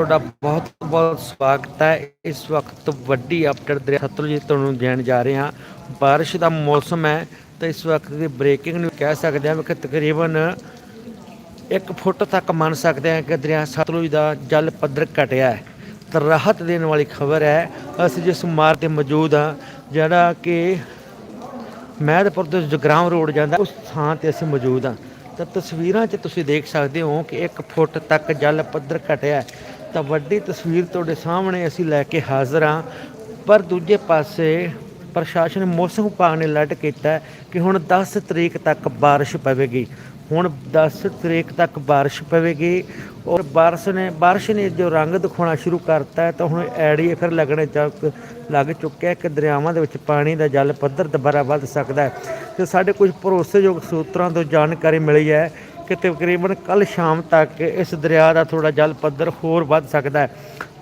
ਤੁਹਾਡਾ ਬਹੁਤ ਬਹੁਤ ਸਵਾਗਤ ਹੈ। ਇਸ ਵਕਤ ਵੱਡੀ ਅਪਡੇਟ ਦੇ ਸਤਲੁਜ ਤੁਹਾਨੂੰ ਦੇਣ ਜਾ ਰਹੇ ਹਾਂ। ਬਾਰਿਸ਼ ਦਾ ਮੌਸਮ ਹੈ ਤਾਂ ਇਸ ਵਕਤ ਦੀ ਬ੍ਰੇਕਿੰਗ ਨੂੰ ਕਹਿ ਸਕਦੇ ਹਾਂ ਕਿ ਤਕਰੀਬਨ 1 ਫੁੱਟ ਤੱਕ ਮੰਨ ਸਕਦੇ ਹਾਂ ਕਿ ਦਰਿਆ ਸਤਲੁਜ ਦਾ ਜਲ ਪੱਧਰ ਘਟਿਆ ਹੈ। ਤਾਂ ਰਾਹਤ ਦੇਣ ਵਾਲੀ ਖਬਰ ਹੈ, ਅਸੀਂ ਜਿਸ ਮਾਰ ਤੇ ਮੌਜੂਦ ਹਾਂ, ਜਿਹੜਾ ਕਿ ਮਹਿਦਪੁਰ ਤੋਂ ਜਗਰਾਮ ਰੋਡ ਜਾਂਦਾ, ਉਸ ਥਾਂ ਤੇ ਅਸੀਂ ਮੌਜੂਦ ਹਾਂ। ਤਾਂ ਤਸਵੀਰਾਂ 'ਚ ਤੁਸੀਂ ਦੇਖ ਸਕਦੇ ਹੋ ਕਿ 1 ਫੁੱਟ ਤੱਕ ਜਲ ਪੱਧਰ ਘਟਿਆ ਤਾਂ ਵੱਡੀ ਤਸਵੀਰ ਤੁਹਾਡੇ ਸਾਹਮਣੇ ਅਸੀਂ ਲੈ ਕੇ ਹਾਜ਼ਰ ਹਾਂ। ਪਰ ਦੂਜੇ ਪਾਸੇ ਪ੍ਰਸ਼ਾਸਨ ਮੌਸਮ ਵਿਭਾਗ ਨੇ ਅਲਰਟ ਕੀਤਾ ਕਿ ਹੁਣ 10 ਤਰੀਕ ਤੱਕ ਬਾਰਿਸ਼ ਪਵੇਗੀ। ਹੁਣ 10 ਤਰੀਕ ਤੱਕ ਬਾਰਿਸ਼ ਪਵੇਗੀ ਔਰ ਬਾਰਿਸ਼ ਨੇ ਬਾਰਿਸ਼ ਨੇ ਜੋ ਰੰਗ ਦਿਖਾਉਣਾ ਸ਼ੁਰੂ ਕਰਤਾ ਹੈ ਤਾਂ ਹੁਣ ਐੜੀਏ ਫਿਰ ਲੱਗਣੇ ਚੱਕ, ਲੱਗ ਚੁੱਕਿਆ ਕਿ ਦਰਿਆਵਾਂ ਦੇ ਵਿੱਚ ਪਾਣੀ ਦਾ ਜਲ ਪੱਧਰ ਦੁਬਾਰਾ ਵੱਧ ਸਕਦਾ ਹੈ। ਤੇ ਸਾਡੇ ਕੁਝ ਭਰੋਸੇਯੋਗ ਸੂਤਰਾਂ ਤੋਂ ਜਾਣਕਾਰੀ ਮਿਲੀ ਹੈ ਕਿ ਤਕਰੀਬਨ ਕੱਲ ਸ਼ਾਮ ਤੱਕ ਇਸ ਦਰਿਆ ਦਾ ਥੋੜਾ ਜਲ ਪੱਧਰ ਹੋਰ ਵੱਧ ਸਕਦਾ ਹੈ।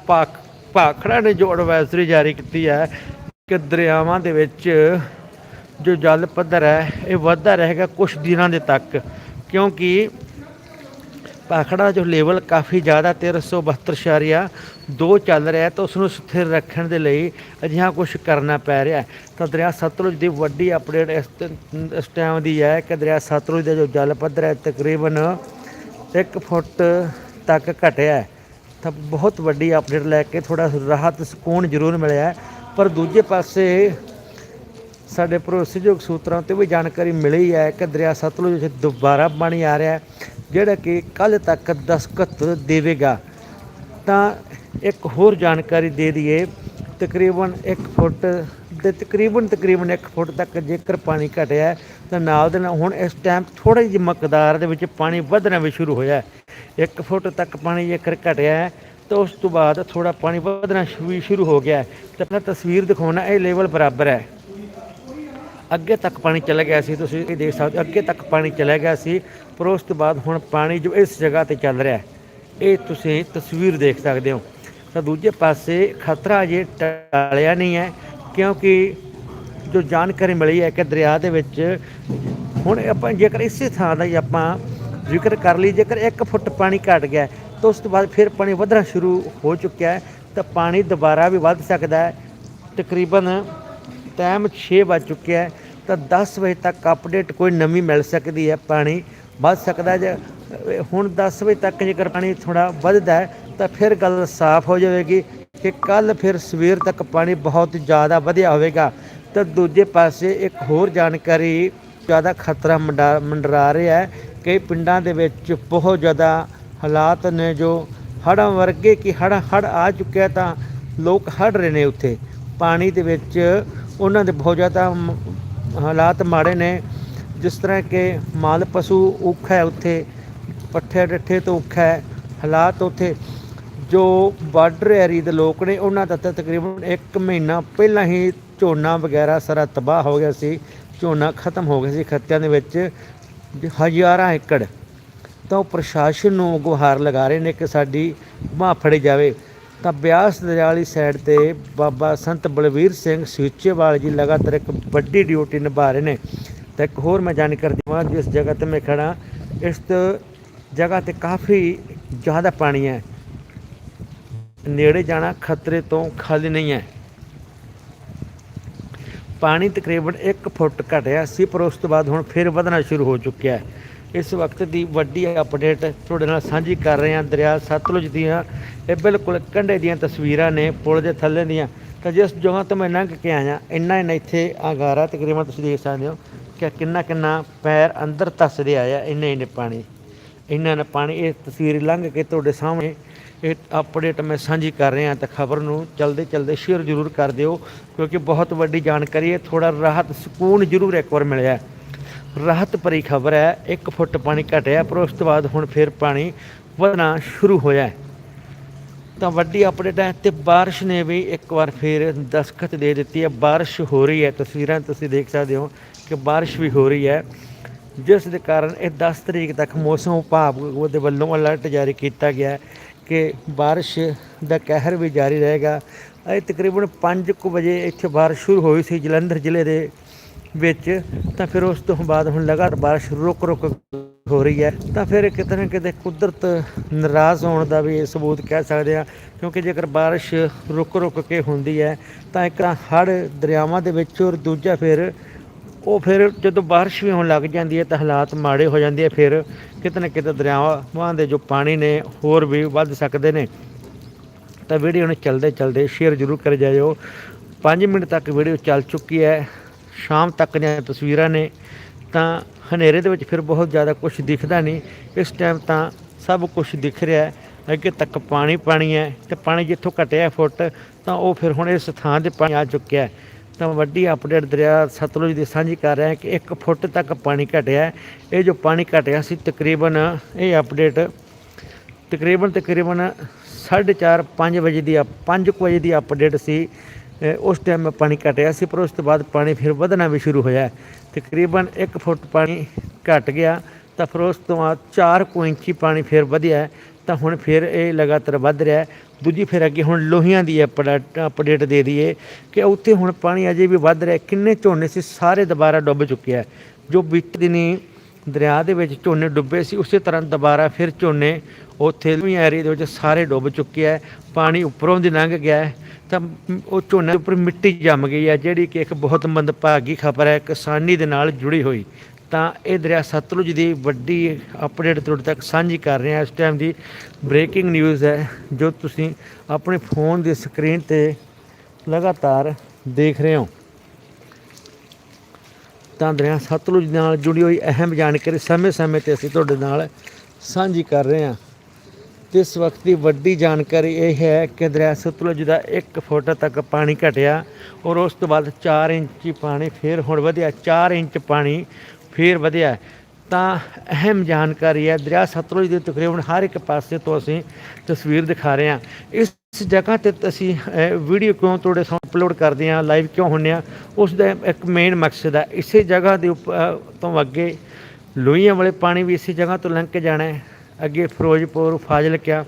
ਭਾਖ, ਭਾਖੜਾ ਨੇ ਜੋ ਐਡਵਾਈਜ਼ਰੀ ਜਾਰੀ ਕੀਤੀ ਹੈ ਕਿ ਦਰਿਆਵਾਂ ਦੇ ਵਿੱਚ ਜੋ ਜਲ ਪੱਧਰ ਹੈ, ਇਹ ਵੱਧਦਾ ਰਹੇਗਾ ਕੁਝ ਦਿਨਾਂ ਦੇ ਤੱਕ। ਕਿਉਂਕਿ ਭਾਖੜਾ ਜੋ ਲੈਵਲ ਕਾਫੀ ਜ਼ਿਆਦਾ 1372 ਦੋ ਚੱਲ ਰਿਹਾ ਤਾਂ ਉਸ ਨੂੰ ਸਥਿਰ ਰੱਖਣ ਦੇ ਲਈ ਅਜਿਹਾ ਕੁਝ ਕਰਨਾ ਪੈ ਰਿਹਾ ਤਾਂ ਦਰਿਆ ਸਤਲੁਜ ਦੀ ਵੱਡੀ ਅਪਡੇਟ ਇਸ ਟ- ਇਸ ਟਾਈਮ ਦੀ ਹੈ ਕਿ ਦਰਿਆ ਸਤਲੁਜ ਦਾ ਜੋ ਜਲ ਪੱਧਰ ਹੈ ਤਕਰੀਬਨ 1 ਫੁੱਟ ਤੱਕ ਘਟਿਆ ਤਾਂ ਬਹੁਤ ਵੱਡੀ ਅਪਡੇਟ ਲੈ ਕੇ ਥੋੜਾ ਰਾਹਤ, ਸਕੂਨ ਜ਼ਰੂਰ ਮਿਲਿਆ ਪਰ ਦੂਜੇ ਪਾਸੇ ਸਾਡੇ ਭਰੋਸੇਯੋਗ ਸੂਤਰਾਂ ਤੋਂ ਵੀ ਜਾਣਕਾਰੀ ਮਿਲੀ ਹੈ ਕਿ ਦਰਿਆ ਸਤਲੁਜ ਵਿੱਚ ਦੁਬਾਰਾ ਪਾਣੀ ਆ ਰਿਹਾ ਹੈ। ਜਿਹੜਾ ਕਿ ਕੱਲ ਤੱਕ ਦਸਤਖਤ ਦੇਵੇਗਾ, ਤਾਂ ਇੱਕ ਹੋਰ ਜਾਣਕਾਰੀ ਦੇ ਦਈਏ, ਤਕਰੀਬਨ 1 ਫੁੱਟ ਦੇ ਤਕਰੀਬਨ ਤਕਰੀਬਨ 1 ਫੁੱਟ ਤੱਕ ਜੇਕਰ ਪਾਣੀ ਘਟਿਆ ਤਾਂ ਨਾਲ ਦੇ ਨਾਲ ਹੁਣ ਇਸ ਟਾਈਮ ਥੋੜੀ ਜਿਹੀ ਮਕਦਾਰ ਦੇ ਵਿੱਚ ਪਾਣੀ ਵਧਣਾ ਵੀ ਸ਼ੁਰੂ ਹੋਇਆ ਹੈ। 1 ਫੁੱਟ ਤੱਕ ਪਾਣੀ ਜੇਕਰ ਘਟਿਆ ਤਾਂ ਉਸ ਤੋਂ ਬਾਅਦ ਥੋੜਾ ਪਾਣੀ ਵਧਣਾ ਸ਼ੁ- ਵੀ ਸ਼ੁਰੂ ਹੋ ਗਿਆ ਤਾਂ ਮੈਂ ਤਸਵੀਰ ਦਿਖਾਉਣਾ ਇਹ ਲੈਵਲ ਬਰਾਬਰ ਹੈ। ਅੱਗੇ ਤੱਕ ਪਾਣੀ ਚਲਾ ਗਿਆ ਸੀ, ਤੁਸੀਂ ਇਹ ਦੇਖ ਸਕਦੇ ਅੱਗੇ ਤੱਕ ਪਾਣੀ ਚਲਾ ਗਿਆ ਸੀ, ਪਰ ਉਸ ਤੋਂ ਬਾਅਦ ਹੁਣ ਪਾਣੀ ਜੋ ਇਸ ਜਗ੍ਹਾ ਤੇ ਚੱਲ ਰਿਹਾ ਇਹ ਤੁਸੀਂ ਤਸਵੀਰ ਦੇਖ ਸਕਦੇ ਹੋ। ਤਾਂ ਦੂਜੇ ਪਾਸੇ ਖਤਰਾ ਅਜੇ ਟਲਿਆ ਨਹੀਂ ਹੈ, ਕਿਉਂਕਿ ਜੋ ਜਾਣਕਾਰੀ ਮਿਲੀ ਹੈ ਕਿ ਦਰਿਆ ਦੇ ਵਿੱਚ ਹੁਣ ਆਪਾਂ ਜੇਕਰ ਇਸੇ ਥਾਂ ਦਾ ਹੀ ਆਪਾਂ ਜ਼ਿਕਰ ਕਰ ਲਈ, ਜੇਕਰ 1 ਫੁੱਟ ਪਾਣੀ ਘਟ ਗਿਆ ਤਾਂ ਉਸ ਤੋਂ ਬਾਅਦ ਫਿਰ ਪਾਣੀ ਵਧਣਾ ਸ਼ੁਰੂ ਹੋ ਚੁੱਕਿਆ ਹੈ, ਤਾਂ ਪਾਣੀ ਦੁਬਾਰਾ ਵੀ ਵੱਧ ਸਕਦਾ ਹੈ, ਤਕਰੀਬਨ ਟਾਈਮ 6 ਵੱਜ ਚੁੱਕਿਆ ਹੈ ਤਾਂ 10 ਵਜੇ ਤੱਕ ਅਪਡੇਟ ਕੋਈ ਨਵੀਂ ਮਿਲ ਸਕਦੀ ਹੈ ਪਾਣੀ, ਵੱਧ ਸਕਦਾ ਜੇ, ਹੁਣ 10 ਵਜੇ ਤੱਕ ਜੇਕਰ ਪਾਣੀ ਥੋੜਾ ਵੱਧਦਾ ਤਾਂ ਫਿਰ ਗੱਲ ਸਾਫ਼ ਹੋ ਜਾਵੇਗੀ ਕਿ ਕੱਲ ਫਿਰ ਸਵੇਰ ਤੱਕ ਪਾਣੀ ਬਹੁਤ ਜ਼ਿਆਦਾ ਵਧਿਆ ਹੋਵੇਗਾ। ਤਾਂ ਦੂਜੇ ਪਾਸੇ ਇੱਕ ਹੋਰ ਜਾਣਕਾਰੀ ਜ਼ਿਆਦਾ ਖਤਰਾ ਮੰਡਾ, ਮੰਡਰਾ ਰਿਹਾ ਹੈ ਕਈ ਪਿੰਡਾਂ ਦੇ ਵਿੱਚ ਬਹੁਤ ਜ਼ਿਆਦਾ ਹਾਲਾਤ ਨੇ ਜੋ ਹੜ੍ਹਾਂ ਵਰਗੇ ਕਿ ਹੜ੍ਹ ਹੜ੍ਹ ਆ ਚੁੱਕਿਆ ਤਾਂ ਲੋਕ ਹੜ੍ਹ ਰਹੇ ਨੇ ਉੱਥੇ। ਪਾਣੀ ਦੇ ਵਿੱਚ ਉਹਨਾਂ ਦੇ ਬਹੁਤ ਜ਼ਿਆਦਾ ਮ- ਹਾਲਾਤ ਮਾੜੇ ਨੇ। ਜਿਸ ਤਰ੍ਹਾਂ ਕਿ ਮਾਲ ਪਸ਼ੂ ਔਖਾ ਹੈ ਉੱਥੇ, ਪੱਠੇ ਡੱਠੇ ਤੋਂ ਔਖਾ ਹੈ, ਹਾਲਾਤ ਉੱਥੇ। ਜੋ ਬਾਰਡਰ ਏਰੀਆ ਦੇ ਲੋਕ ਨੇ, ਉਹਨਾਂ ਦਾ ਤਾਂ ਤਕਰੀਬਨ 1 ਮਹੀਨਾ ਪਹਿਲਾਂ ਹੀ ਝੋਨਾ ਵਗੈਰਾ ਸਾਰਾ ਤਬਾਹ ਹੋ ਗਿਆ ਸੀ। ਝੋਨਾ ਖਤਮ ਹੋ ਗਿਆ ਸੀ ਖੱਤਿਆਂ ਦੇ ਵਿੱਚ, ਹਜ਼ਾਰਾਂ ਏਕੜ। ਤਾਂ ਉਹ ਪ੍ਰਸ਼ਾਸਨ ਨੂੰ ਗੁਹਾਰ ਲਗਾ ਰਹੇ ਨੇ ਕਿ ਸਾਡੀ ਬਾਂਹ ਫੜੀ ਜਾਵੇ। ਤਾਂ ਬਿਆਸ ਦਰਿਆ ਵਾਲੀ ਸਾਈਡ ਤੇ ਬਾਬਾ ਸੰਤ ਬਲਵੀਰ ਸਿੰਘ ਸੀਚੇਵਾਲ ਜੀ ਲਗਾਤਾਰ ਇੱਕ ਵੱਡੀ ਡਿਊਟੀ ਨਿਭਾ ਰਹੇ ਨੇ। ਤਾਂ ਇੱਕ ਹੋਰ ਮੈਂ ਜਾਣਕਾਰੀ ਦੇਵਾਂ ਜਿਸ ਜਗ੍ਹਾ ਤੇ ਮੈਂ ਖੜਾ ਇਸ ਜਗ੍ਹਾ ਤੇ ਕਾਫੀ ਜ਼ਿਆਦਾ ਪਾਣੀ ਹੈ। ਨੇੜੇ ਜਾਣਾ ਖਤਰੇ ਤੋਂ ਖਾਲੀ ਨਹੀਂ ਹੈ। ਪਾਣੀ ਤਕਰੀਬਨ 1 ਫੁੱਟ ਘਟਿਆ ਸੀ, ਪਰ ਉਸ ਤੋਂ ਬਾਅਦ ਹੁਣ ਫਿਰ ਵਧਣਾ ਸ਼ੁਰੂ ਹੋ ਚੁੱਕਿਆ ਹੈ। ਇਸ ਵਕਤ ਦੀ ਵੱਡੀ ਅਪਡੇਟ ਤੁਹਾਡੇ ਨਾਲ ਸਾਂਝੀ ਕਰ ਰਹੇ ਹਾਂ ਦਰਿਆ ਸਤਲੁਜ ਦੀਆਂ। ਇਹ ਬਿਲਕੁਲ ਕੰਢੇ ਦੀਆਂ ਤਸਵੀਰਾਂ ਨੇ, ਪੁਲ ਦੇ ਥੱਲੇ ਦੀਆਂ। ਤਾਂ ਜਿਸ ਜਗ੍ਹਾ ਤੋਂ ਮੈਂ ਲੰਘ ਕੇ ਆਇਆ, ਇੰਨਾ ਇੰਨਾ ਇੱਥੇ ਆਗਾਰਾ ਤਕਰੀਬਨ ਤੁਸੀਂ ਦੇਖ ਸਕਦੇ ਹੋ ਕਿ ਕਿੰਨਾ ਕਿੰਨਾ ਪੈਰ ਅੰਦਰ ਤਸਦੇ ਆਇਆ ਇੰਨੇ ਇੰਨੇ ਪਾਣੀ। ਇੰਨਾ ਨਾ ਪਾਣੀ, ਇਹ ਤਸਵੀਰ ਲੰਘ ਕੇ ਤੁਹਾਡੇ ਸਾਹਮਣੇ। ਇਹ ਅਪਡੇਟ ਮੈਂ ਸਾਂਝੀ ਕਰ ਰਿਹਾ ਤਾਂ ਖਬਰ ਨੂੰ ਚਲਦੇ ਚਲਦੇ ਸ਼ੇਅਰ ਜ਼ਰੂਰ ਕਰ ਦਿਓ, ਕਿਉਂਕਿ ਬਹੁਤ ਵੱਡੀ ਜਾਣਕਾਰੀ ਹੈ ਥੋੜਾ ਰਾਹਤ, ਸਕੂਨ ਜ਼ਰੂਰ ਇੱਕ ਵਾਰ ਮਿਲਿਆ। ਰਾਹਤ ਭਰੀ ਖਬਰ ਹੈ। 1 ਫੁੱਟ ਪਾਣੀ ਘਟਿਆ, ਪਰ ਉਸ ਤੋਂ ਬਾਅਦ ਹੁਣ ਫਿਰ ਪਾਣੀ ਵਧਣਾ ਸ਼ੁਰੂ ਹੋਇਆ ਤਾਂ ਵੱਡੀ ਅਪਡੇਟ ਹੈ ਤੇ ਬਾਰਿਸ਼ ਨੇ ਵੀ ਇੱਕ ਵਾਰ ਫਿਰ ਦਸਖਤ ਦੇ ਦਿੱਤੀ ਹੈ। ਬਾਰਿਸ਼ ਹੋ ਰਹੀ ਹੈ। ਤਸਵੀਰਾਂ ਤੁਸੀਂ ਦੇਖ ਸਕਦੇ ਹੋ ਕਿ ਬਾਰਿਸ਼ ਵੀ ਹੋ ਰਹੀ ਹੈ। ਜਿਸ ਦੇ ਕਾਰਨ ਇਹ 10 ਤਰੀਕ ਤੱਕ ਮੌਸਮ ਵਿਭਾਗ ਦੇ ਵੱਲੋਂ ਅਲਰਟ ਜਾਰੀ ਕੀਤਾ ਗਿਆ ਹੈ ਕਿ ਬਾਰਿਸ਼ ਦਾ ਕਹਿਰ ਵੀ ਜਾਰੀ ਰਹੇਗਾ। ਇਹ ਤਕਰੀਬਨ 5:00 ਵਜੇ ਇੱਥੇ ਬਾਰਿਸ਼ ਸ਼ੁਰੂ ਹੋਈ ਸੀ ਜਲੰਧਰ ਜ਼ਿਲ੍ਹੇ ਦੇ ਵਿੱਚ, ਤਾਂ ਫਿਰ ਉਸ ਤੋਂ ਬਾਅਦ ਹੁਣ ਲਗਾਤਾਰ ਬਾਰਿਸ਼ ਰੁਕ ਰੁਕ ਹੋ ਰਹੀ ਹੈ। ਤਾਂ ਫਿਰ ਕਿਤੇ ਨਾ ਕਿਤੇ ਕੁਦਰਤ ਨਾਰਾਜ਼ ਹੋਣ ਦਾ ਵੀ ਇਹ ਸਬੂਤ ਕਹਿ ਸਕਦੇ ਆ ਕਿਉਂਕਿ ਜੇਕਰ ਬਾਰਿਸ਼ ਰੁਕ ਰੁਕ ਕੇ ਹੁੰਦੀ ਹੈ, ਤਾਂ ਇੱਕ ਤਾਂ ਹੜ੍ਹ ਦਰਿਆਵਾਂ ਦੇ ਵਿੱਚ ਔਰ ਦੂਜਾ ਫਿਰ ਉਹ ਫਿਰ ਜਦੋਂ ਬਾਰਿਸ਼ ਵੀ ਹੋਣ ਲੱਗ ਜਾਂਦੀ ਹੈ, ਤਾਂ ਹਾਲਾਤ ਮਾੜੇ ਹੋ ਜਾਂਦੇ ਆ, ਫਿਰ ਕਿਤੇ ਨਾ ਕਿਤੇ ਦਰਿਆਵਾਂ ਦੇ ਜੋ ਪਾਣੀ ਨੇ ਹੋਰ ਵੀ ਵੱਧ ਸਕਦੇ ਨੇ। ਤਾਂ ਵੀਡੀਓ ਨੂੰ ਚਲਦੇ ਚਲਦੇ ਸ਼ੇਅਰ ਜ਼ਰੂਰ ਕਰ ਜਾਇਓ। 5 ਮਿੰਟ ਤੱਕ ਵੀਡੀਓ ਚੱਲ ਚੁੱਕੀ ਹੈ। ਸ਼ਾਮ ਤੱਕ ਦੀਆਂ ਤਸਵੀਰਾਂ ਨੇ, ਤਾਂ ਹਨੇਰੇ ਦੇ ਵਿੱਚ ਫਿਰ ਬਹੁਤ ਜ਼ਿਆਦਾ ਕੁਝ ਦਿਖਦਾ ਨਹੀਂ। ਇਸ ਟਾਈਮ ਤਾਂ ਸਭ ਕੁਝ ਦਿਖ ਰਿਹਾ ਹੈ। ਅੱਗੇ ਤੱਕ ਪਾਣੀ ਪਾਣੀ ਹੈ ਤੇ ਪਾਣੀ ਜਿੱਥੋਂ ਘਟਿਆ ਫੁੱਟ, ਤਾਂ ਉਹ ਫਿਰ ਹੁਣ ਇਸ ਥਾਂ ਤੇ ਪਾਣੀ ਆ ਚੁੱਕਿਆ ਹੈ। ਤਾਂ ਵੱਡੀ ਅਪਡੇਟ ਦਰਿਆ ਸਤਲੁਜ ਦੀ ਸਾਂਝੀ ਕਰ ਰਿਹਾ ਹੈ ਕਿ 1 ਫੁੱਟ ਤੱਕ ਪਾਣੀ ਘਟਿਆ ਇਹ ਜੋ ਪਾਣੀ ਘਟਿਆ ਸੀ ਤਕਰੀਬਨ, ਇਹ ਅਪਡੇਟ ਤਕਰੀਬਨ ਤਕਰੀਬਨ 4:30 5 ਵਜੇ ਦੀ 5 ਵਜੇ ਦੀ ਅਪਡੇਟ ਸੀ। ਉਸ ਟਾਈਮ ਮੈਂ ਪਾਣੀ ਘਟਿਆ ਸੀ, ਪਰ ਉਸ ਤੋਂ ਬਾਅਦ ਪਾਣੀ ਫਿਰ ਵਧਣਾ ਵੀ ਸ਼ੁਰੂ ਹੋਇਆ। ਤਕਰੀਬਨ 1 ਫੁੱਟ ਪਾਣੀ ਘਟ ਗਿਆ, ਤਾਂ ਫਿਰ ਉਸ ਤੋਂ ਬਾਅਦ 4 ਕੁ ਇੰਚੀ ਪਾਣੀ ਫਿਰ ਵਧਿਆ, ਤਾਂ ਹੁਣ ਫਿਰ ਇਹ ਲਗਾਤਾਰ ਵੱਧ ਰਿਹਾ। ਦੂਜੀ ਫਿਰ ਅੱਗੇ ਹੁਣ ਲੋਹੀਆਂ ਦੀ ਅਪਡੇਟ ਅਪਡੇਟ ਦੇ ਦਈਏ ਕਿ ਉੱਥੇ ਹੁਣ ਪਾਣੀ ਅਜੇ ਵੀ ਵੱਧ ਰਿਹਾ, ਕਿੰਨੇ ਝੋਨੇ ਸੀ, ਸਾਰੇ ਦੁਬਾਰਾ ਡੁੱਬ ਚੁੱਕਿਆ ਜੋ ਬੀਤੇ ਦਿਨੀ ਦਰਿਆ ਦੇ ਵਿੱਚ ਝੋਨੇ ਡੁੱਬੇ ਸੀ, ਉਸੇ ਤਰ੍ਹਾਂ ਦੁਬਾਰਾ ਫਿਰ ਝੋਨੇ ਉੱਥੇ ਵੀ ਏਰੀਏ ਦੇ ਵਿੱਚ ਸਾਰੇ ਡੁੱਬ ਚੁੱਕੇ ਹੈ ਪਾਣੀ ਉੱਪਰੋਂ ਦੀ ਲੰਘ ਗਿਆ। ਤਾਂ ਉਹ ਝੋਨੇ ਦੇ ਉੱਪਰ ਮਿੱਟੀ ਜੰਮ ਗਈ ਹੈ ਜਿਹੜੀ ਕਿ ਇੱਕ ਬਹੁਤ ਮੰਦਭਾਗੀ ਖਬਰ ਹੈ, ਕਿਸਾਨੀ ਦੇ ਨਾਲ ਜੁੜੀ ਹੋਈ। ਤਾਂ ਇਹ ਦਰਿਆ ਸਤਲੁਜ ਦੀ ਵੱਡੀ ਅਪਡੇਟ ਤੁਹਾਡੇ ਤੱਕ ਸਾਂਝੀ ਕਰ ਰਹੇ। ਹਾਂ ਇਸ ਟਾਈਮ ਦੀ ਬ੍ਰੇਕਿੰਗ ਨਿਊਜ਼ ਹੈ, ਜੋ ਤੁਸੀਂ ਆਪਣੇ ਫੋਨ ਦੀ ਸਕਰੀਨ ਤੇ ਲਗਾਤਾਰ ਦੇਖ ਰਹੇ ਹੋ। ਤਾਂ ਦਰਿਆ ਸਤਲੁਜ ਨਾਲ ਜੁੜੀ ਹੋਈ ਅਹਿਮ ਜਾਣਕਾਰੀ ਸਮੇਂ-ਸਮੇਂ ਤੇ ਅਸੀਂ ਤੁਹਾਡੇ ਨਾਲ ਸਾਂਝੀ ਕਰ ਰਹੇ ਹਾਂ। ਤੇ ਇਸ ਵਕਤ ਦੀ ਵੱਡੀ ਜਾਣਕਾਰੀ ਇਹ ਹੈ ਕਿ ਦਰਿਆ ਸਤਲੁਜ ਦਾ 1 ਫੁੱਟ ਤੱਕ ਪਾਣੀ ਘਟਿਆ ਔਰ ਉਸ ਤੋਂ ਬਾਅਦ 4 ਇੰਚੀ ਪਾਣੀ ਫੇਰ ਹੁਣ ਵਧਿਆ 4 ਇੰਚ ਪਾਣੀ ਫੇਰ ਵਧਿਆ। ਤਾਂ ਅਹਿਮ ਜਾਣਕਾਰੀ ਹੈ, ਦਰਿਆ ਸਤਲੁਜ ਦੇ ਤਕਰੀਬਨ ਹਰ ਇੱਕ ਪਾਸੇ ਤੋਂ ਅਸੀਂ ਤਸਵੀਰ ਦਿਖਾ ਰਹੇ ਹਾਂ। ਇਸ ਜਗ੍ਹਾ ਤੇ ਅਸੀਂ ਵੀਡੀਓ ਕਿਉਂ ਤੁਹਾਡੇ ਸਾਹਮਣੇ ਅਪਲੋਡ ਕਰਦੇ ਹਾਂ ਲਾਈਵ ਕਿਉਂ ਹੁੰਨੇ ਆ ਉਸ ਦਾ ਇੱਕ ਮੇਨ ਮਕਸਦ ਹੈ। ਇਸੇ ਜਗ੍ਹਾ ਦੇ ਉੱਪ- ਤੋਂ ਅੱਗੇ ਲੋਹੀਆਂ ਵਾਲੇ ਪਾਣੀ ਵੀ ਇਸੇ ਜਗ੍ਹਾ ਤੋਂ ਲੰਘ ਕੇ ਜਾਣਾ ਹੈ। ਅੱਗੇ ਫਿਰੋਜ਼ਪੁਰ, ਫਾਜ਼ਿਲਕਾ,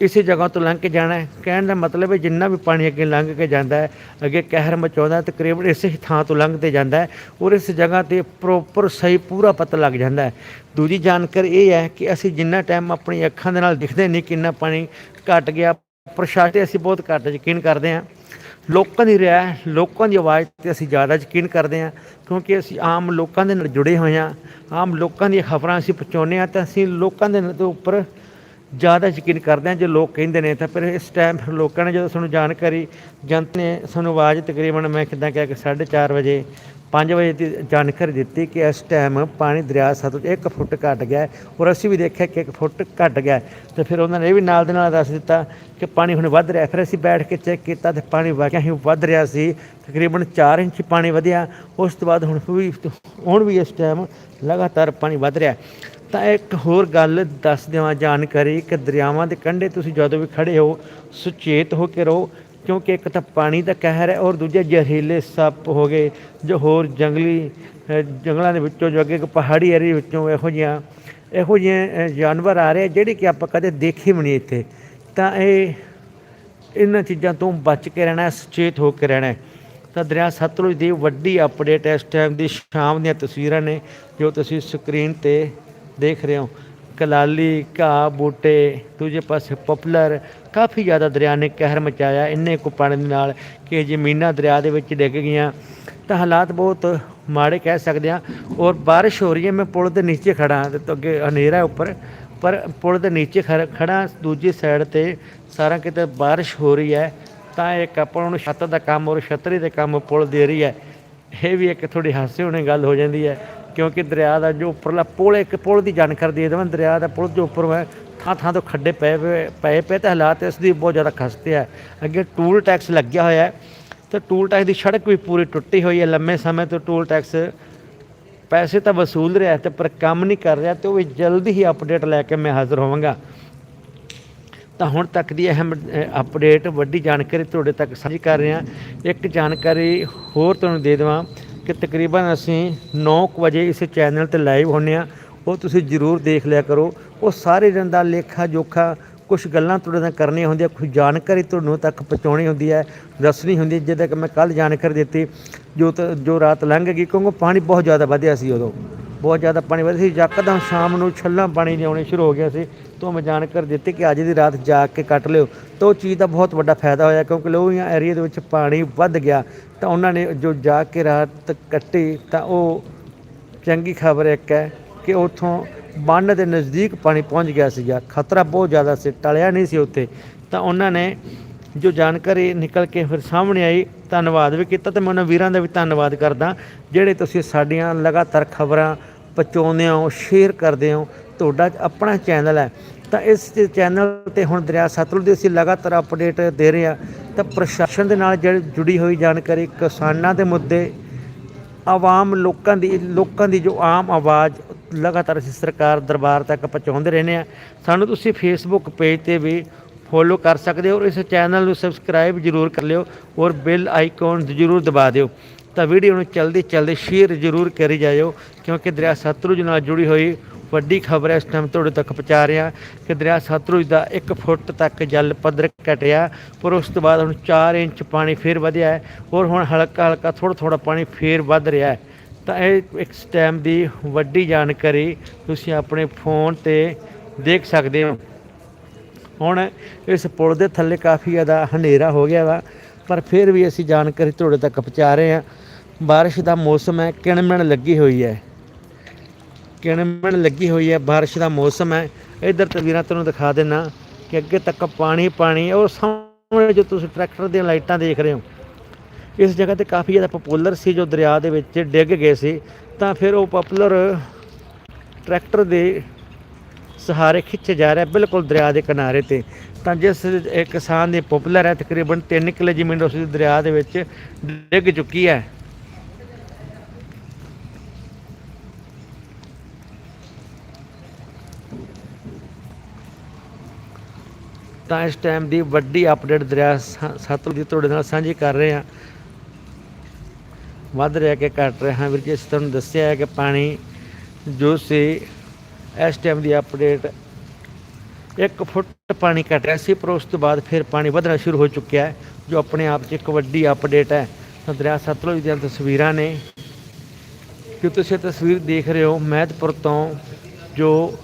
ਇਸੇ ਜਗ੍ਹਾ ਤੋਂ ਲੰਘ ਕੇ ਜਾਣਾ ਹੈ। ਕਹਿਣ ਦਾ ਮਤਲਬ ਹੈ ਜਿੰਨਾ ਵੀ ਪਾਣੀ ਅੱਗੇ ਲੰਘ ਕੇ ਜਾਂਦਾ ਹੈ, ਅੱਗੇ ਕਹਿਰ ਮਚਾਉਂਦਾ ਤਕਰੀਬਨ ਇਸੇ ਹੀ ਥਾਂ ਤੋਂ ਲੰਘਦੇ ਜਾਂਦਾ ਹੈ ਔਰ ਇਸ ਜਗ੍ਹਾ ਤੇ ਪ੍ਰੋਪਰ ਸਹੀ ਪੂਰਾ ਪਤਾ ਲੱਗ ਜਾਂਦਾ ਹੈ। ਦੂਜੀ ਜਾਣਕਾਰੀ ਇਹ ਹੈ ਕਿ ਅਸੀਂ ਜਿੰਨਾ ਟਾਈਮ ਆਪਣੀ ਅੱਖਾਂ ਦੇ ਨਾਲ ਦਿਖਦੇ ਨਹੀਂ ਕਿੰਨਾ ਪਾਣੀ ਘਟ ਗਿਆ। ਪ੍ਰਸ਼ਾਸਨ ਤੇ ਅਸੀਂ ਬਹੁਤ ਘੱਟ ਯਕੀਨ ਕਰਦੇ ਹਾਂ। ਲੋਕਾਂ ਦੀ ਰਾਏ ਲੋਕਾਂ ਦੀ ਆਵਾਜ਼ ਤੇ ਅਸੀਂ ਜ਼ਿਆਦਾ ਯਕੀਨ ਕਰਦੇ ਹਾਂ, ਕਿਉਂਕਿ ਅਸੀਂ ਆਮ ਲੋਕਾਂ ਦੇ ਨਾਲ ਜੁੜੇ ਹੋਏ ਹਾਂ, ਆਮ ਲੋਕਾਂ ਦੀਆਂ ਖਬਰਾਂ ਅਸੀਂ ਪਹੁੰਚਾਉਂਦੇ ਹਾਂ ਤਾਂ ਅਸੀਂ ਲੋਕਾਂ ਦੇ ਦੇ ਉੱਪਰ ਜ਼ਿਆਦਾ ਯਕੀਨ ਕਰਦੇ ਹਾਂ, ਜੇ ਲੋਕ ਕਹਿੰਦੇ ਨੇ ਤਾਂ ਫਿਰ ਇਸ ਟਾਈਮ ਫਿਰ ਲੋਕਾਂ ਨੇ ਜਦੋਂ ਸਾਨੂੰ ਜਾਣਕਾਰੀ, ਜਨਤ ਨੇ ਸਾਨੂੰ ਆਵਾਜ਼ ਤਕਰੀਬਨ ਮੈਂ ਕਿਦਾਂ ਕਿਹਾ ਕਿ 4:30 ਵਜੇ 5 ਵਜੇ ਦੀ ਜਾਣਕਾਰੀ ਦਿੱਤੀ ਕਿ ਇਸ ਟਾਈਮ ਪਾਣੀ ਦਰਿਆ ਸਤਲੁਜ 1 ਫੁੱਟ ਘਟ ਗਿਆ ਔਰ ਅਸੀਂ ਵੀ ਦੇਖਿਆ ਕਿ 1 ਫੁੱਟ ਘਟ ਗਿਆ ਹੈ। ਤੇ ਫਿਰ ਉਹਨਾਂ ਨੇ ਇਹ ਵੀ ਨਾਲ ਦੇ ਨਾਲ ਦੱਸ ਦਿੱਤਾ ਕਿ ਪਾਣੀ ਹੁਣ ਵੱਧ ਰਿਹਾ ਫਿਰ ਅਸੀਂ ਬੈਠ ਕੇ ਚੈੱਕ ਕੀਤਾ ਤੇ ਪਾਣੀ ਵਾਕਿਆ ਹੀ ਵੱਧ ਰਿਹਾ ਸੀ। ਤਕਰੀਬਨ 4 ਇੰਚ ਪਾਣੀ ਵਧਿਆ। ਉਸ ਤੋਂ ਬਾਅਦ ਹੁਣ ਵੀ ਹੁਣ ਵੀ ਇਸ ਟਾਈਮ ਲਗਾਤਾਰ ਪਾਣੀ ਵੱਧ ਰਿਹਾ ਤਾਂ ਇੱਕ ਹੋਰ ਗੱਲ ਦੱਸ ਦੇਵਾਂ ਜਾਣਕਾਰੀ ਕਿ ਦਰਿਆਵਾਂ ਦੇ ਕੰਢੇ ਤੁਸੀਂ ਜਦੋਂ ਵੀ ਖੜੇ ਹੋ, ਸੁਚੇਤ ਹੋ ਕੇ ਰਹੋ। ਕਿਉਂਕਿ ਇੱਕ ਤਾਂ ਪਾਣੀ ਦਾ ਕਹਿਰ ਹੈ ਔਰ ਦੂਜੇ ਜ਼ਹਿਰੀਲੇ ਸੱਪ ਹੋ ਗਏ, ਜੋ ਹੋਰ ਜੰਗਲੀ ਜੰਗਲਾਂ ਦੇ ਵਿੱਚੋਂ ਜੋ ਅੱਗੇ ਇੱਕ ਪਹਾੜੀ ਏਰੀਏ ਵਿੱਚੋਂ ਇਹੋ ਜਿਹੀਆਂ, ਇਹੋ ਜਿਹੇ ਜਾਨਵਰ ਆ ਰਹੇ ਜਿਹੜੇ ਕਿ ਆਪਾਂ ਕਦੇ ਦੇਖੇ ਵੀ ਨਹੀਂ ਇੱਥੇ। ਤਾਂ ਇਹ ਇਹਨਾਂ ਚੀਜ਼ਾਂ ਤੋਂ ਬਚ ਕੇ ਰਹਿਣਾ, ਸੁਚੇਤ ਹੋ ਕੇ ਰਹਿਣਾ ਤਾਂ ਦਰਿਆ ਸਤਲੁਜ ਦੀ ਵੱਡੀ ਅਪਡੇਟ ਇਸ ਟਾਈਮ ਦੀ ਸ਼ਾਮ ਦੀਆਂ ਤਸਵੀਰਾਂ ਨੇ, ਜੋ ਤੁਸੀਂ ਸਕਰੀਨ ਤੇ ਦੇਖ ਰਹੇ ਹੋ। ਕਲਾਲੀ, ਘਾਹ, ਬੂਟੇ, ਦੂਜੇ ਪਾਸੇ ਪਪਲਰ, ਕਾਫੀ ਜ਼ਿਆਦਾ ਦਰਿਆ ਨੇ ਕਹਿਰ ਮਚਾਇਆ, ਇੰਨੇ ਕੁ ਪਾਣੀ ਦੇ ਨਾਲ ਕਿ ਜ਼ਮੀਨਾਂ ਦਰਿਆ ਦੇ ਵਿੱਚ ਡਿੱਗ ਗਈਆਂ। ਤਾਂ ਹਾਲਾਤ ਬਹੁਤ ਮਾੜੇ ਕਹਿ ਸਕਦੇ ਹਾਂ। ਔਰ ਬਾਰਿਸ਼ ਹੋ ਰਹੀ ਹੈ, ਮੈਂ ਪੁਲ ਦੇ ਨੀਚੇ ਖੜਾ ਤੇ ਅੱਗੇ ਹਨੇਰਾ ਉੱਪਰ। ਪਰ ਪੁਲ ਦੇ ਨੀਚੇ ਖੜ- ਖੜਾ ਦੂਜੀ ਸਾਈਡ ਤੇ ਸਾਰਾ ਕਿਤੇ ਬਾਰਿਸ਼ ਹੋ ਰਹੀ ਹੈ। ਤਾਂ ਇੱਕ ਆਪਾਂ ਨੂੰ ਛੱਤ ਦਾ ਕੰਮ ਔਰ ਛਤਰੀ ਦੇ ਕੰਮ ਪੁਲ ਦੇ ਰਹੀ ਹੈ। ਇਹ ਵੀ ਇੱਕ ਥੋੜੀ ਹਾਸੇ ਹੋਣੇ ਗੱਲ ਹੋ ਜਾਂਦੀ ਹੈ। ਕਿਉਂਕਿ ਦਰਿਆ ਦਾ ਜੋ ਉੱਪਰਲਾ ਪੁਲ ਇੱਕ ਪੁਲ ਦੀ ਜਾਣਕਾਰੀ ਦੇ ਦੇਵਾਂ, ਦਰਿਆ ਦਾ ਪੁਲ ਜੋ ਉੱਪਰ ਹੈ, ਥਾਂ ਥਾਂ ਤੋਂ ਖੱਡੇ ਪਏ ਪਏ ਪਏ ਪਏ ਤੇ ਹਾਲਾਤ ਇਸ ਦੀ ਬਹੁਤ ਜ਼ਿਆਦਾ ਖਸਤੇ ਹੈ ਅੱਗੇ ਟੂਲ ਟੈਕਸ ਲੱਗਿਆ ਹੋਇਆ ਹੈ, ਤੇ ਟੂਲ ਟੈਕਸ ਦੀ ਸੜਕ ਵੀ ਪੂਰੀ ਟੁੱਟੀ ਹੋਈ ਹੈ ਲੰਮੇ ਸਮੇਂ ਤੋਂ ਟੂਲ ਟੈਕਸ। ਪੈਸੇ ਤਾਂ ਵਸੂਲ ਰਿਹਾ ਤੇ ਪਰ ਕੰਮ ਨਹੀਂ ਕਰ ਰਿਹਾ ਤੇ ਉਹ ਵੀ ਜਲਦੀ ਹੀ ਅਪਡੇਟ ਲੈ ਕੇ ਮੈਂ ਹਾਜ਼ਰ ਹੋਵਾਂਗਾ। ਤਾਂ ਹੁਣ ਤੱਕ ਦੀ ਅਹਿਮ ਅਪਡੇਟ ਵੱਡੀ ਜਾਣਕਾਰੀ ਤੁਹਾਡੇ ਤੱਕ ਸਾਂਝੀ ਕਰ ਰਿਹਾ। ਇੱਕ ਜਾਣਕਾਰੀ ਹੋਰ ਤੁਹਾਨੂੰ ਦੇ ਦੇਵਾਂ। ਕਿ ਤਕਰੀਬਨ ਅਸੀਂ 9 ਕੁ ਵਜੇ ਇਸ ਚੈਨਲ ਤੇ ਲਾਈਵ ਹੁੰਨੇ ਆ ਉਹ ਤੁਸੀਂ ਜਰੂਰ ਦੇਖ ਲਿਆ ਕਰੋ। ਉਹ ਸਾਰੇ ਦਿਨ ਦਾ ਲੇਖਾ ਜੋਖਾ ਕੁਝ ਗੱਲਾਂ ਤੁਹਾਡੇ ਨਾਲ ਕਰਨੀਆਂ ਹੁੰਦੀਆਂ ਕੁਝ ਜਾਣਕਾਰੀ ਤੁਹਾਨੂੰ ਤੱਕ ਪਹੁੰਚਾਉਣੀ ਹੁੰਦੀ ਹੈ, ਦੱਸਣੀ ਹੁੰਦੀ ਹੈ। ਜਿੱਦਾਂ ਕਿ ਮੈਂ ਕੱਲ ਜਾਣਕਾਰੀ ਦਿੱਤੀ, ਜੋ ਤ- ਜੋ ਰਾਤ ਲੰਘ ਗਈ, ਕਿਉਂਕਿ ਪਾਣੀ ਬਹੁਤ ਜ਼ਿਆਦਾ ਵਧਿਆ ਸੀ ਉਦੋਂ। ਬਹੁਤ ਜ਼ਿਆਦਾ ਪਾਣੀ ਵਧਿਆ ਸੀ। ਯਕਦਮ ਸ਼ਾਮ ਨੂੰ ਛੱਲਾਂ ਪਾਣੀ ਲਿਆਉਣੇ ਸ਼ੁਰੂ ਹੋ ਗਿਆ ਸੀ। ਤੋਂ ਮੈਂ ਜਾਣਕਾਰੀ ਦਿੱਤੀ ਕਿ ਅੱਜ ਦੀ ਰਾਤ ਜਾ ਕੇ ਕੱਟ ਲਿਓ। ਤਾਂ ਉਹ ਚੀਜ਼ ਦਾ ਬਹੁਤ ਵੱਡਾ ਫਾਇਦਾ ਹੋਇਆ ਕਿਉਂਕਿ ਲੋਹੀਆਂ ਏਰੀਆ ਦੇ ਵਿੱਚ ਪਾਣੀ ਵੱਧ ਗਿਆ। ਤਾਂ ਉਹਨਾਂ ਨੇ ਜੋ ਜਾ ਕੇ ਰਾਤ ਕੱਟੀ ਤਾਂ ਉਹ ਚੰਗੀ ਖਬਰ ਇੱਕ ਹੈ ਕਿ ਉੱਥੋਂ ਬੰਨ ਦੇ ਨਜ਼ਦੀਕ ਪਾਣੀ ਪਹੁੰਚ ਗਿਆ ਸੀਗਾ। ਖਤਰਾ ਬਹੁਤ ਜ਼ਿਆਦਾ ਸੀ, ਟਲਿਆ ਨਹੀਂ ਸੀ ਉੱਥੇ। ਤਾਂ ਉਹਨਾਂ ਨੇ ਜੋ ਜਾਣਕਾਰੀ ਨਿਕਲ ਕੇ ਫਿਰ ਸਾਹਮਣੇ ਆਈ, ਧੰਨਵਾਦ ਵੀ ਕੀਤਾ ਤੇ ਮੈਂ ਉਹਨਾਂ ਵੀਰਾਂ ਦਾ ਵੀ ਧੰਨਵਾਦ ਕਰਦਾ। ਜਿਹੜੇ ਤੁਸੀਂ ਸਾਡੀਆਂ ਲਗਾਤਾਰ ਖਬਰਾਂ ਪਹੁੰਚਾਉਂਦੇ ਹੋ ਸ਼ੇਅਰ ਕਰਦੇ ਹੋ ਤੁਹਾਡਾ ਆਪਣਾ ਚੈਨਲ ਹੈ, ਤਾਂ ਇਸ ਚੈਨਲ ਤੇ ਹੁਣ ਦਰਿਆ ਸਤਲੁਜ ਦੀ ਅਸੀਂ ਲਗਾਤਾਰ ਅਪਡੇਟ ਦੇ ਰਹੇ ਹਾਂ। ਤਾਂ ਪ੍ਰਸ਼ਾਸਨ ਦੇ ਨਾਲ ਜਿਹੜੀ ਜੁੜੀ ਹੋਈ ਜਾਣਕਾਰੀ, ਕਿਸਾਨਾਂ ਦੇ ਮੁੱਦੇ, ਆਵਾਮ ਲੋਕਾਂ ਦੀ ਲੋਕਾਂ ਦੀ ਜੋ ਆਮ ਆਵਾਜ਼, ਲਗਾਤਾਰ ਅਸੀਂ ਸਰਕਾਰ ਦਰਬਾਰ ਤੱਕ ਪਹੁੰਚਾਉਂਦੇ ਰਹਿੰਦੇ ਆ ਸਾਨੂੰ ਤੁਸੀਂ ਫੇਸਬੁੱਕ ਪੇਜ ਤੇ ਵੀ ਫੋਲੋ ਕਰ ਸਕਦੇ ਹੋ ਔਰ ਇਸ ਚੈਨਲ ਨੂੰ ਸਬਸਕ੍ਰਾਈਬ ਜ਼ਰੂਰ ਕਰ ਲਿਓ ਔਰ ਬੈਲ ਆਈਕਨ ਜ਼ਰੂਰ ਦਬਾ ਦਿਓ। ਤਾਂ ਵੀਡੀਓ ਨੂੰ ਚਲਦੀ ਜਲਦੀ ਸ਼ੇਅਰ ਜ਼ਰੂਰ ਕਰੀ ਜਾਇਓ, ਕਿਉਂਕਿ ਦਰਿਆ ਸਤਲੁਜ ਨਾਲ ਜੁੜੀ ਹੋਈ ਵੱਡੀ ਖਬਰ ਇਸ ਟਾਈਮ ਤੁਹਾਡੇ ਤੱਕ ਪਹੁੰਚਾ ਰਿਹਾ ਕਿ ਦਰਿਆ ਸਤਲੁਜ ਦਾ 1 ਫੁੱਟ ਤੱਕ ਜਲ ਪੱਧਰ ਘਟਿਆ, ਪਰ ਉਸ ਤੋਂ ਬਾਅਦ ਹੁਣ 4 ਇੰਚ ਪਾਣੀ ਫੇਰ ਵਧਿਆ ਹੈ ਔਰ ਹੁਣ ਹਲਕਾ ਹਲਕਾ ਥੋੜਾ ਥੋੜਾ ਪਾਣੀ ਫੇਰ ਵੱਧ ਰਿਹਾ ਹੈ। ਤਾਂ ਇਹ ਇੱਕ ਟਾਈਮ ਦੀ ਵੱਡੀ ਜਾਣਕਾਰੀ ਤੁਸੀਂ ਆਪਣੇ ਫੋਨ ਤੇ ਦੇਖ ਸਕਦੇ ਹੋ। ਹੁਣ ਇਸ ਪੁਲ ਦੇ ਥੱਲੇ ਕਾਫੀ ਜ਼ਿਆਦਾ ਹਨੇਰਾ ਹੋ ਗਿਆ ਵਾ ਪਰ ਫਿਰ ਵੀ ਅਸੀਂ ਜਾਣਕਾਰੀ ਤੁਹਾਡੇ ਤੱਕ ਪਹੁੰਚਾ ਰਹੇ ਹਾਂ। ਬਾਰਿਸ਼ ਦਾ ਮੌਸਮ ਹੈ, ਕਿਣਮਣ ਲੱਗੀ ਹੋਈ ਹੈ। ਕਿਣਮਣ ਲੱਗੀ ਹੋਈ ਹੈ, ਬਾਰਿਸ਼ ਦਾ ਮੌਸਮ ਹੈ। ਇਧਰ ਤਸਵੀਰਾਂ ਤੁਹਾਨੂੰ ਦਿਖਾ ਦੇਣਾ ਕਿ ਅੱਗੇ ਤੱਕ ਪਾਣੀ ਪਾਣੀ ਔਰ ਸਾਹਮਣੇ ਜੋ ਤੁਸੀਂ ਟਰੈਕਟਰ ਦੀਆਂ ਲਾਈਟਾਂ ਦੇਖ ਰਹੇ ਹੋ, ਇਸ ਜਗ੍ਹਾ ਤੇ ਕਾਫੀ ਜ਼ਿਆਦਾ ਪਪੂਲਰ ਸੀ ਜੋ ਦਰਿਆ ਦੇ ਵਿੱਚ ਡਿੱਗ ਗਏ ਸੀ। ਤਾਂ ਫਿਰ ਉਹ ਪਪੂਲਰ ਟਰੈਕਟਰ ਦੇ ਸਹਾਰੇ ਖਿੱਚੇ ਜਾ ਰਿਹਾ ਬਿਲਕੁਲ ਦਰਿਆ ਦੇ ਕਿਨਾਰੇ ਤੇ। ਤਾਂ ਜਿਸ ਇਹ ਕਿਸਾਨ ਦੀ ਪਪੂਲਰ ਹੈ, ਤਕਰੀਬਨ 3 ਕਿਲੇ ਜ਼ਮੀਨ ਉਸ ਦਰਿਆ ਦੇ ਵਿੱਚ ਡਿੱਗ ਚੁੱਕੀ ਹੈ। ਤਾਂ ਇਸ ਟਾਈਮ ਦੀ ਵੱਡੀ ਅਪਡੇਟ ਦਰਿਆ ਸ- ਸਤਲੁਜ ਦੀ ਤੁਹਾਡੇ ਨਾਲ ਸਾਂਝੀ ਕਰ ਰਹੇ ਹਾਂ। ਵੱਧ ਰਿਹਾ ਕਿ ਘਟ ਰਿਹਾ। ਵੀਰ ਜੀ, ਅਸੀਂ ਤੁਹਾਨੂੰ ਦੱਸਿਆ ਹੈ ਕਿ ਪਾਣੀ ਜੋ ਸੀ ਇਸ ਟਾਈਮ ਦੀ ਅਪਡੇਟ 1 ਫੁੱਟ ਪਾਣੀ ਘਟ ਰਿਹਾ ਸੀ, ਪਰ ਉਸ ਤੋਂ ਬਾਅਦ ਫਿਰ ਪਾਣੀ ਵਧਣਾ ਸ਼ੁਰੂ ਹੋ ਚੁੱਕਿਆ ਹੈ, ਜੋ ਆਪਣੇ ਆਪ 'ਚ ਇੱਕ ਵੱਡੀ ਅਪਡੇਟ ਹੈ। ਤਾਂ ਦਰਿਆ ਸਤਲੁਜ ਦੀਆਂ ਤਸਵੀਰਾਂ ਨੇ। ਕਿ ਤੁਸੀਂ ਇਹ ਤਸਵੀਰ ਦੇਖ ਰਹੇ ਹੋ ਮਹਿਤਪੁਰ ਤੋਂ ਜੋ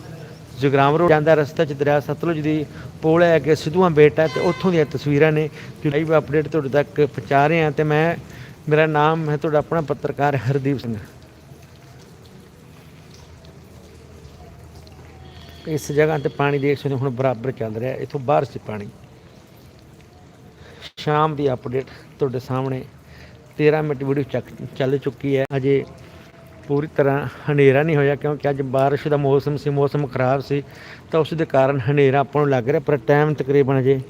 ਜਗਰਾਮ ਰੋਡ ਜਾਂਦਾ ਰਸਤਾ ਚ ਦਰਿਆ ਸਤਲੁਜ ਦੀ ਪੋਲ ਹੈ, ਅੱਗੇ ਸਿੱਧੂਆਂ ਬੇਟ ਹੈ ਤੇ ਉੱਥੋਂ ਦੀਆਂ ਤਸਵੀਰਾਂ ਨੇ, ਜੋ ਲਾਈਵ ਅਪਡੇਟ ਤੁਹਾਡੇ ਤੱਕ ਪਹੁੰਚਾ ਰਹੇ ਹਾਂ। ਤੇ ਮੈਂ, ਮੇਰਾ ਨਾਮ ਹੈ ਤੁਹਾਡਾ ਆਪਣਾ ਪੱਤਰਕਾਰ ਹਰਦੀਪ ਸਿੰਘ। ਇਸ ਜਗ੍ਹਾ ਤੇ ਪਾਣੀ ਦੇਖ ਸਕਦੇ ਹੋ ਹੁਣ ਬਰਾਬਰ ਚੱਲ ਰਿਹਾ ਹੈ। ਇੱਥੋਂ ਬਾਹਰ ਸੀ ਪਾਣੀ। ਸ਼ਾਮ ਦੀ ਅਪਡੇਟ ਤੁਹਾਡੇ ਸਾਹਮਣੇ। 13 ਮਿੰਟ ਵੀਡੀਓ ਚੱਕ, ਚੱਲ ਚੁੱਕੀ ਹੈ। ਅਜੇ ਪੂਰੀ ਤਰ੍ਹਾਂ ਹਨੇਰਾ ਨਹੀਂ ਹੋਇਆ, ਕਿਉਂਕਿ ਅੱਜ ਬਾਰਿਸ਼ ਦਾ ਮੌਸਮ ਸੀ, ਮੌਸਮ ਖਰਾਬ ਸੀ, ਤਾਂ ਉਸ ਦੇ ਕਾਰਨ ਹਨੇਰਾ ਆਪਾਂ ਨੂੰ ਲੱਗ ਰਿਹਾ, ਪਰ ਟਾਈਮ ਤਕਰੀਬਨ ਅਜੇ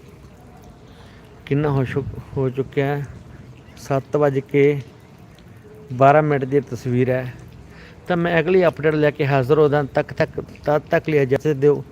ਕਿੰਨਾ ਹੋ ਚੁੱਕ, ਹੋ ਚੁੱਕਿਆ ਹੈ? 7 ਵੱਜ ਕੇ 12 ਮਿੰਟ ਦੀ ਤਸਵੀਰ ਹੈ। ਤਾਂ ਮੈਂ ਅਗਲੀ ਅਪਡੇਟ ਲੈ ਕੇ ਹਾਜ਼ਰ ਹੋਦਾਂ ਤੱਕ ਤੱਕ ਤਦ ਤੱਕ ਲਈ ਇਜਾਜ਼ਤ ਦਿਓ।